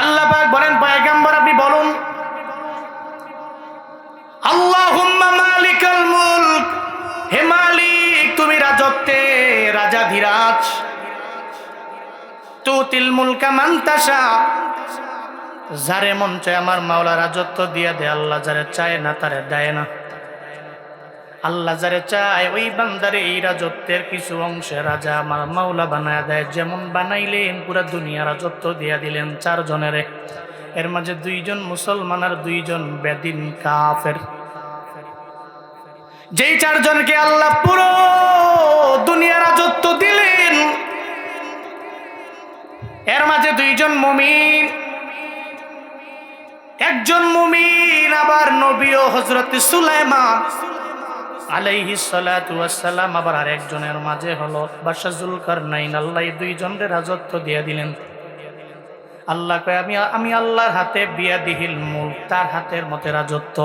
আল্লাহ। পাক বলেন, পয়গম্বর, আপনি বলুন, আল্লাহুম্মা মালিকাল মুলক। হে মালিক, তুমি রাজত্বে রাজা ধীরাজ তুতিল মুলকা মান তাশা। যারে মন চায় আমার মাওলা রাজত্ব দিয়া দে, আল্লাহ যারে চায় না, তারে দেয় না। আল্লাহ যারে চায়, ওই বান্দারে এই রাজত্বের কিছু অংশে রাজা আমার মাওলা বানায় দেয়। যেমন বানাইলেন, পুরা দুনিয়া রাজত্ব দিয়া দিলেন চার জনেরে এর মাঝে দুইজন মুসলমান আর দুইজন বেদিন কাফের। যেই চারজনকে আল্লাহ পুরো দুনিয়া রাজত্ব দিলেন, এর মাঝে দুইজন মুমিন। একজন মুমিন, আবার নবী ও হজরত সুলাইমান। আলাইহি ওয়াসসালাম আবার আরেকজনের মাঝে হলো বাদশাহ নাইন আল্লাহ দুইজনের রাজত্ব দিয়ে দিলেন। আল্লাহ কয়, আমি আমি আল্লাহর হাতে বিয়া দিহিল মূল তার হাতের মতে রাজত্ব।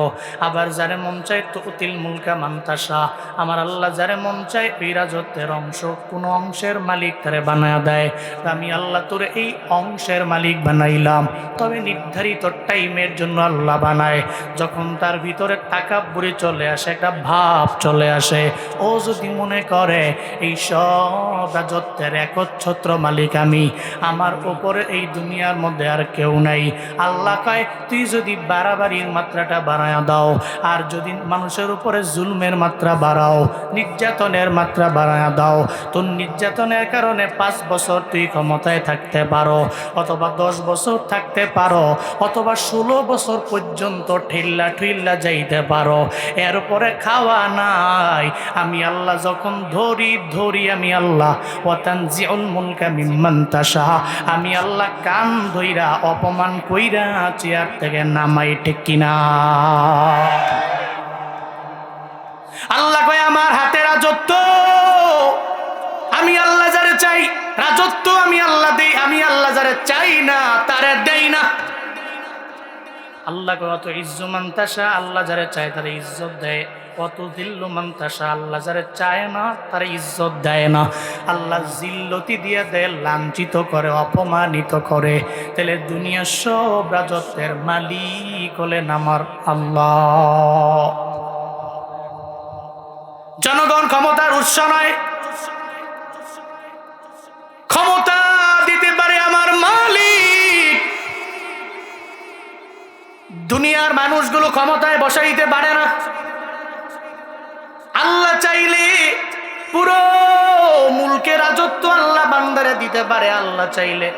আবার যারে মন চায় তো উতিল মুলকা মান্তাসা আমার আল্লাহ যারে মন চায় এই রাজত্বের অংশ, কোন অংশের মালিক তারে বানায় দেয়। আমি আল্লাহ তোর এই অংশের মালিক বানাইলাম। তবে নির্ধারিত টাইমের জন্য আল্লাহ বানায়। যখন তার ভিতরে বুড়ি চলে আসে, একটা ভাব চলে আসে। ও যদি মনে করে, এই সব রাজত্বের একচ্ছত্র মালিক আমি। আমার উপরে এই দুনিয়ার মধ্যে আর কেউ নাই। আল্লাহ কয়, তুই যদি বাড়াবাড়ির মাত্রাটা বাড়ায় দাও, আর যদি মানুষের উপরে জুলমের মাত্রা বাড়াও, নির্যাতনের মাত্রা বাড়ায় দাও তোর নির্যাতনের কারণে পাঁচ বছর তুই ক্ষমতায় থাকতে পারো, অথবা দশ বছর থাকতে পারো, অথবা ষোলো বছর পর্যন্ত ঠেল্লা ঠেল্লা যাইতে পারো। এরপরে খাওয়া নাই। আমি আল্লাহ যখন ধরি ধরি আমি আল্লাহ। ওয়াতান জিউল মুলকা মিম্মান তাশা। আমি আল্লাহ কান ধইরা, অপমান কইরা চেয়ার থেকে নামাই ঠিক কিনা? আল্লাহ কয়, আমার হাতে রাজত্ব। আমি আল্লাহ যারে চাই, রাজত্ব আমি আল্লাহ দেই, আমি আল্লাহ যারে চাই না, তারে দেই না। আল্লাহ কত ইজ্জমান মান্তাসা, আল্লাহ যারে চায় তারে ইজ্জত দেয়। কত দিল্লু মান্তাসা, আল্লাহ যারে চায় না, তারে ইজ্জত দেয় না। আল্লাহ জিল্লতি দিয়ে দেয়, লাঞ্ছিত করে, অপমানিত করে। তাহলে দুনিয়ার সব রাজত্বের মালিক হলেন আমার আল্লাহ। জনগণ ক্ষমতার উৎস নয়। ক্ষমতা দিতে পারে আমার মালিক। দুনিয়ার মানুষগুলো ক্ষমতায় বসাইতে পারে না। আল্লাহ চাইলে পুরো মুলকে রাজত্ব আল্লাহ বান্দারে দিতে পারে, আল্লাহ চাইলে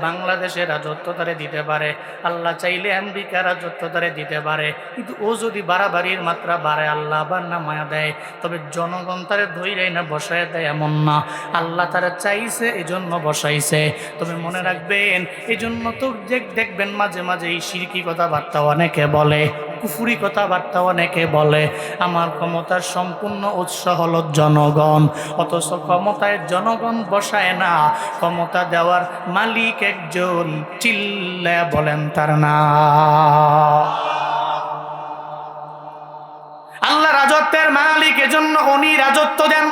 বাংলাদেশের রাজত্ব তারে দিতে পারে, আল্লাহ চাইলে আমেরিকা রাজত্ব তারে দিতে পারে। কিন্তু ও যদি বাড়াবাড়ির মাত্রা বাড়ে আল্লাহ আবার না মায়া দেয়। তবে জনগণ তারে ধৈরাই না বসায় দেয় এমন না। আল্লাহ তারা চাইছে এই জন্য বসাইছে। তবে মনে রাখবেন এই জন্য তো দেখ- দেখবেন মাঝে মাঝে এই সিরকি কথাবার্তা অনেকে বলে। কুফুরি কথাবার্তা অনেকে বলে। আমার ক্ষমতার সম্পূর্ণ উৎস হল জনগণ। অথচ ক্ষমতায় জনগণ বসায় না। ক্ষমতা দেওয়ার মালিক একজন চিল্লা বলেন তার না আল্লাহ রাজত্বের মালিক, এজন্য উনি রাজত্ব দেন।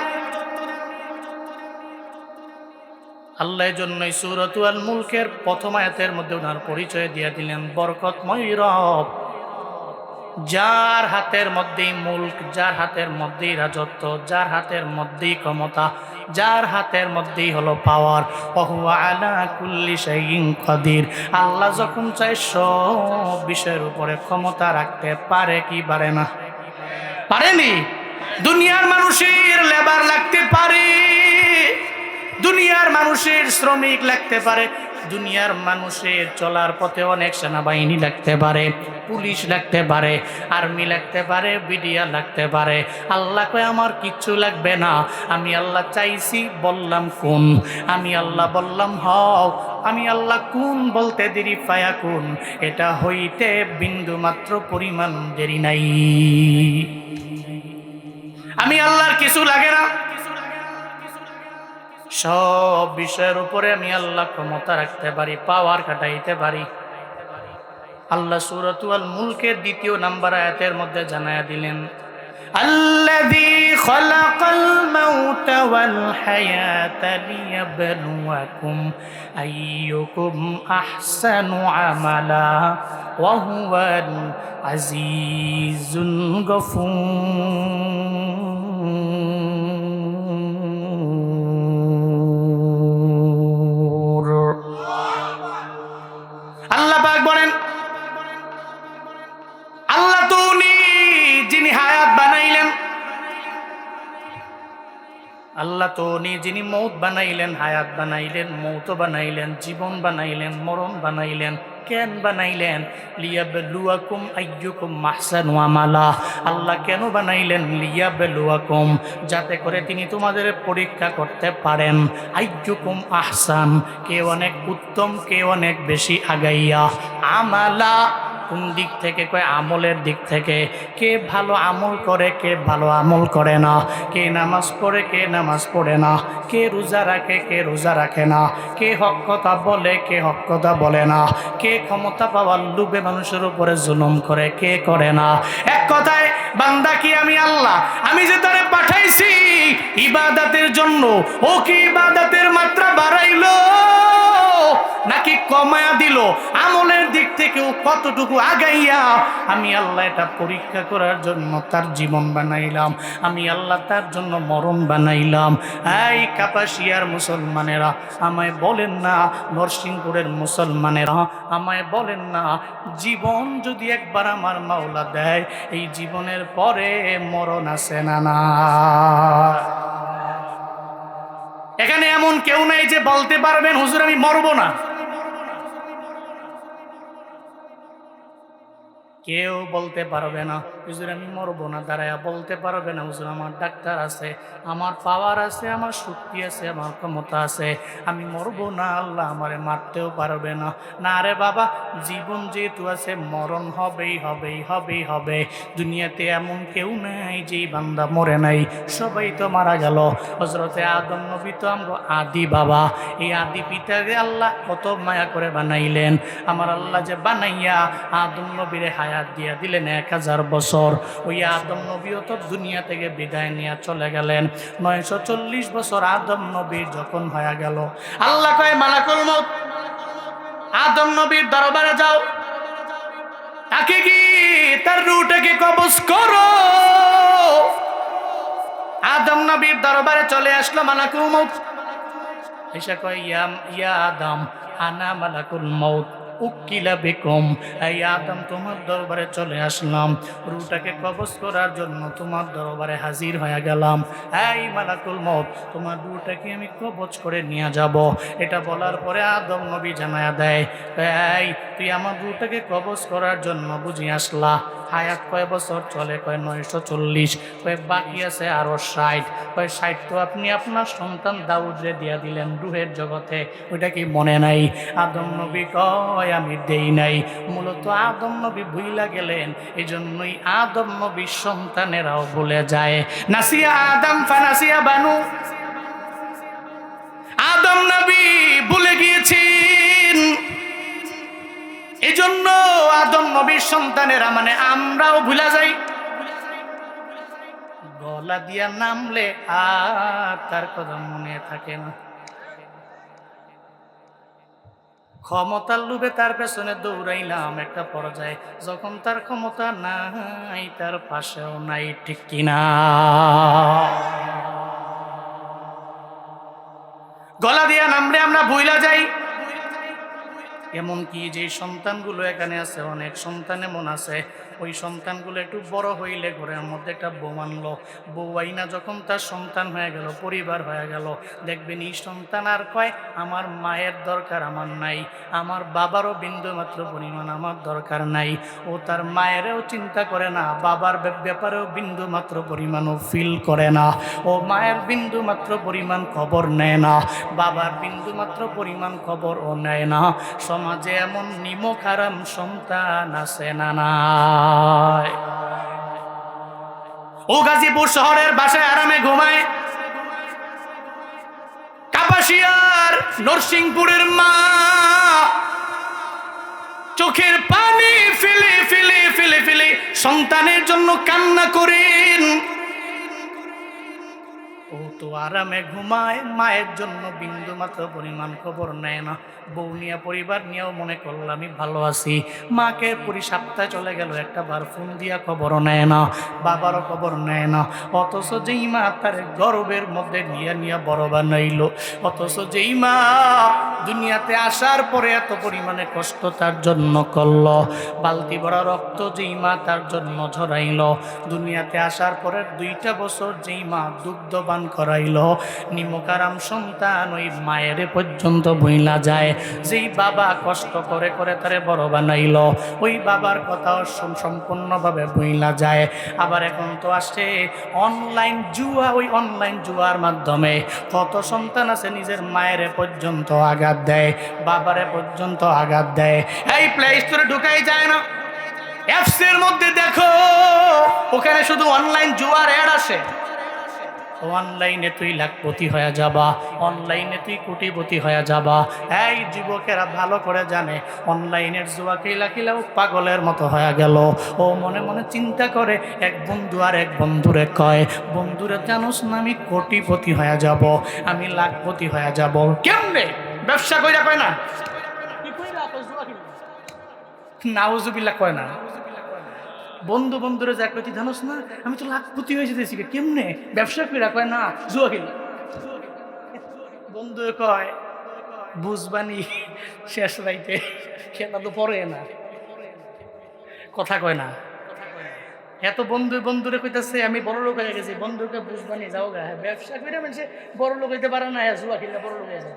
আল্লাহ জন্যই সুরত আল মুলকের প্রথম আয়াতের মধ্যে ওনার পরিচয় দিয়ে দিলেন, বরকতময় রব। যার হাতের মধ্যেই মুল্ক, যার হাতের মধ্যেই রাজত্ব, যার হাতের মধ্যেই ক্ষমতা, যার হাতের মধ্যেই হলো পাওয়ার অহুয়া আলা কুল্লি শাইইন কদির। আল্লাহ যখন চায় সব বিষয়ের উপরে ক্ষমতা রাখতে পারে কি পারে না? পারেনি? দুনিয়ার মানুষের লেবার লাগতে পারে, দুনিয়ার মানুষের শ্রমিক লাগতে পারে দুনিয়ার মানুষের চলার পথে অনেক সেনাবাহিনী লাগতে পারে, পুলিশ লাগতে পারে, আর্মি লাগতে পারে বিডিয়া লাগতে পারে। আল্লাহ কয়, আমার কিচ্ছু লাগবে না। আমি আল্লাহ চাইছি, বললাম কোন? আমি আল্লাহ বললাম, হও। আমি আল্লাহ কোন বলতে দেরি? পায়া কোন? এটা হইতে বিন্দু মাত্র পরিমাণ দেরি নাই। আমি আল্লাহর কিছু লাগে না। সব বিষয়ের উপরে আমি আল্লাহ ক্ষমতা রাখতে পারি পাওয়ার কাটাইতে পারি আল্লাহ সুরতুয়াল মুলকের দ্বিতীয় নাম্বার আয়াতের মধ্যে জানায়া দিলেন الذي خلق الموت والحياة ليبلوكم أيكم أحسن عملا وهو العزيز الغفور যিনি মৌত বানাইলেন, হায়াত বানাইলেন, মৌত বানাইলেন, জীবন বানাইলেন, মরণ বানাইলেন, কেন বানাইলেন? লিয়াবলুয়াকুম আইয়ুকুম মাহসানু আমালা। আল্লাহ কেন বানাইলেন? লিয়াবলুয়াকুম, যাতে করে তিনি তোমাদের পরীক্ষা করতে পারেন। আইয়ুকুম আহসান, কে অনেক উত্তম, কে অনেক বেশি আগাইয়া। আমালা। কোন দিক থেকে, কয় আমলের দিক থেকে? কে ভালো আমল করে, কে ভালো আমল করে না? কে নামাজ পড়ে, কে নামাজ পড়ে না? কে রোজা রাখে, কে রোজা রাখে না? কে হক কথা বলে, কে হক কথা বলে না? কে ক্ষমতা পাওয়ার লোভে মানুষের উপরে জুলুম করে, কে করে না? এক কথায়, বান্দা কি আমি আল্লাহ? আমি যে তারে পাঠাইছি, ইবাদাতের জন্য, ও কি ইবাদাতের মাত্রা বাড়াইলো? নাকি কমায়া দিল। আমলের দিক থেকেও কতটুকু আগাইয়া আমি আল্লাহ এটা পরীক্ষা করার জন্য তার জীবন বানাইলাম। আমি আল্লাহ তার জন্য মরণ বানাইলাম। এই কাপাসিয়ার মুসলমানেরা, আমায় বলেন না, নরসিংপুরের মুসলমানেরা, আমায় বলেন না, জীবন যদি একবার আমার মাওলা দেয়, এই জীবনের পরে মরণ আছে না না। এখানে এমন কেউ নাই যে বলতে পারবেন, হুজুর, আমি মরবো না। কেউ বলতে পারবে না। হুজুর, আমি মরবো না, দাঁড়ায়া বলতে পারবে না। হুজুর, আমার ডাক্তার আছে, আমার পাওয়ার আছে, আমার শক্তি আছে, আমার ক্ষমতা আছে। আমি মরবো না, আল্লাহ আমারে মারতেও পারবে না। না রে বাবা, জীবন যেহেতু আছে, মরণ হবেই হবেই হবেই, হবে। দুনিয়াতে এমন কেউ নাই যে বান্দা মরে নাই, সবাই তো মারা গেল। হজরতে আদম নবী তো আমরা আদি বাবা। এই আদি পিতাকে আল্লাহ কত মায়া করে বানাইলেন। আমার আল্লাহ যে বানাইয়া আদম নবীরে হায়াত দিয়া দিলেন এক হাজার বছর। ওই আদম নবীও তো দুনিয়া থেকে বিদায় নিয়ে চলে গেলেন। নয়শো চল্লিশ বছর আদম নবী যখন হয়ে গেল। আল্লাহ কয়, মালাকুল মত আদম নবীর দরবারে যাও। তাকে কি তার রুটাকে কবজ করো? আদম নবীর দরবারে চলে আসলো মালাকুল মৌত এসে কয় ইয়া ইয়া আদম, আনা মালাকুল মৌত উকিলা বেকম এই আদম, তোমার দরবারে চলে আসলাম। রুটাকে কবজ করার জন্য তোমার দরবারে হাজির হয়ে গেলাম। এই মালাকুল মত তোমার রুটাকে আমি কবজ করে নিয়ে যাব। এটা বলার পরে আদম নবী জানায়া দেয়, এই, তুই আমার রুটাকে কবজ করার জন্য বুঝি আসলা? হায়াত কয় বছর চলে? কয় নয়শো চল্লিশ? কয় বাকি আছে আরও ষাট? কয় ষাট তো আপনি আপনার সন্তান দাউদরে দিয়া দিলেন রুহের জগতে। ওইটা কি মনে নাই? আদম নবী কয় আমি দেই নাই। মূলত আদম নবী ভুইলা গেলেন এই জন্যই আদম নবীর সন্তানেরাও ভুলে যায়। নাসিয়া আদম, ফানাসিয়া বানু। আদম নবী ভুলে গিয়েছেন। এজন্য আদম নবীর সন্তানেরা মানে আমরাও ভুলা যাই। গলা দিয়া নামলে আর তার কথা মনে থাকে না। ক্ষমতার লোভে তার পেছনে দৌড়াইলাম একটা পর্যায়ে। যখন তার ক্ষমতা নাই, তার পাশেও নাই, ঠিক কিনা? গলা দিয়া নামলে আমরা ভুইলা যাই। এমনকি যে সন্তানগুলো এখানে আছে, অনেক সন্তান এমন আছে, ওই সন্তানগুলো একটু বড় হইলে ঘরের মধ্যে একটা বউ আনলো। বউ আইনা যখন তার সন্তান হয়ে গেল, পরিবার হয়ে গেল, দেখবেন এই সন্তান আর কয়, আমার মায়ের দরকার আমার নাই, আমার বাবারও বিন্দু মাত্র পরিমাণ আমার দরকার নাই। ও তার মায়েরও চিন্তা করে না, বাবার ব্যাপারেও বিন্দু মাত্র পরিমাণও ফিল করে না। ও মায়ের বিন্দু মাত্র পরিমাণ খবর নেয় না, বাবার বিন্দু মাত্র পরিমাণ খবর ও নেয় না। সমাজে এমন নিমক সন্তান আছে না ও গাজীপুর শহরের বাসায় আরামে ঘুমায়। কাপাসিয়ার নরসিংপুরের মা। চোখের পানি ফেলে ফেলে ফেলে ফেলে সন্তানের জন্য কান্না করেন। তো আরামে ঘুমায়, মায়ের জন্য বিন্দু মাত্র পরিমাণ খবর নেয় না। বউ নিয়ে, পরিবার নিয়েও মনে করল, আমি ভালো আছি। মাকে পুরি সপ্তাহে চলে গেল একটা বার ফোন দিয়া খবরও নেয় না, বাবারও খবর নেয় না। অথচ যেই মা তার গর্বের মধ্যে নিয়ে নিয়ে বড় বানাইল, অথচ যেই মা দুনিয়াতে আসার পরে এত পরিমাণে কষ্ট তার জন্য করল, বালতি ভরা রক্ত যেই মা তার জন্য ঝরাইল। দুনিয়াতে আসার পরে দুইটা বছর যেই মা দুগ্ধবান করাইল। নিমকারাম সন্তান ওই মায়ের পর্যন্ত বইলা যায়। যেই বাবা কষ্ট করে করে তারে বড় বানাইল, ওই বাবার কথাও সম- সম্পূর্ণভাবে বইলা যায়। আবার এখন তো আসছে অনলাইন জুয়া, ওই অনলাইন জুয়ার মাধ্যমে। কত সন্তান আছে নিজের মায়ের পর্যন্ত আঘাত দেয়, বাবারে পর্যন্ত আঘাত দেয়। এই প্লে স্টোরে ঢুকাই যায় না। অ্যাপসের মধ্যে দেখো, ওখানে শুধু অনলাইন জুয়ার অ্যাড আসে। অনলাইনে তুই লাখপতি হয়ে যাবা, অনলাইনে তুই কোটিপতি হয়ে যাবা। এই যুবকেরা ভালো করে জানে, অনলাইনের জুয়া খেলা পাগলের মতো হয়ে গেল। ও মনে মনে চিন্তা করে, এক বন্ধু আর এক বন্ধুরে কয়, বন্ধুরে জানোস না আমি কোটিপতি হয়ে যাব, আমি লাখপতি হয়ে যাব। কেমনে? ব্যবসা কইরা কয় না? নাউজুবিল্লাহ কয় না। বন্ধু বন্ধুরা যা কইতি জানোস না, আমি তো লাখপতি হয়ে যেতেছি কেমনে? ব্যবসা করে কয়, না, জুয়া খেলি। বন্ধু কয়, বুঝবানি শেষ রাইতে, খেলা তো পরে না। কথা কয় না। এত বন্ধু বন্ধুরে কইতাছে, আমি বড় লোক হয়ে গেছি, বন্ধুকে বুঝবানি যাও গা। ব্যবসা করে মানুষে বড় লোক হইতে পারে না, জুয়া খেললে বড় লোক হয়ে যায়